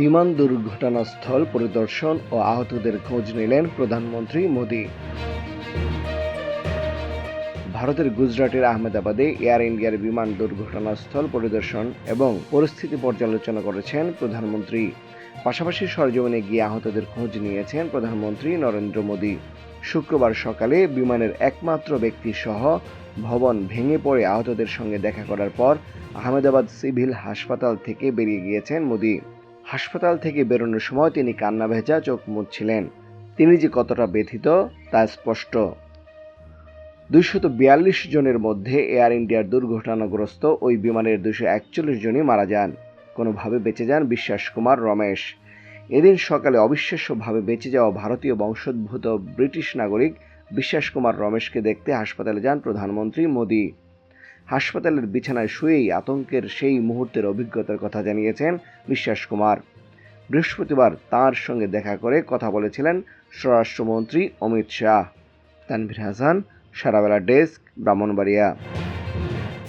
বিমান দুর্ঘটনাস্থল পরিদর্শন ও আহতদের খোঁজ নিলেন প্রধানমন্ত্রী মোদী। ভারতের গুজরাটের আহমেদাবাদে এয়ার ইন্ডিয়ার বিমান দুর্ঘটনাস্থল পরিদর্শন এবং পরিস্থিতি পর্যালোচনা করেছেন প্রধানমন্ত্রী। পাশাপাশি সরজমিনে গিয়ে আহতদের খোঁজ নিয়েছেন প্রধানমন্ত্রী নরেন্দ্র মোদী। শুক্রবার সকালে বিমানের একমাত্র ব্যক্তি সহ ভবন ভেঙে পড়ে আহতদের সঙ্গে দেখা করার পর আহমেদাবাদ সিভিল হাসপাতাল থেকে বেরিয়ে গিয়েছেন মোদী। হাসপাতাল থেকে বেরোনোর সময় তিনি কান্না ভেজা চোখ মুছছিলেন। তিনি যে কতটা ব্যথিত, তা স্পষ্ট। দুইশত বিয়াল্লিশ জনের মধ্যে এয়ার ইন্ডিয়ার দুর্ঘটনাগ্রস্ত ওই বিমানের দুশো একচল্লিশ জনই মারা যান। কোনোভাবে বেঁচে যান বিশ্বাস কুমার রমেশ। এদিন সকালে অবিশ্বাস্যভাবে বেঁচে যাওয়া ভারতীয় বংশোদ্ভূত ব্রিটিশ নাগরিক বিশ্বাস কুমার রমেশকে দেখতে হাসপাতালে যান প্রধানমন্ত্রী মোদী। হাসপাতালের বিছানায় শুয়েই আতঙ্কের সেই মুহূর্তের অভিজ্ঞতার কথা জানিয়েছেন বিশ্বাস কুমার। বৃহস্পতিবার তার সঙ্গে দেখা করে কথা বলেছিলেন স্বরাষ্ট্রমন্ত্রী অমিত শাহ। তানভীর হাসান, সারাবেলা ডেস্ক, ব্রাহ্মণবাড়িয়া।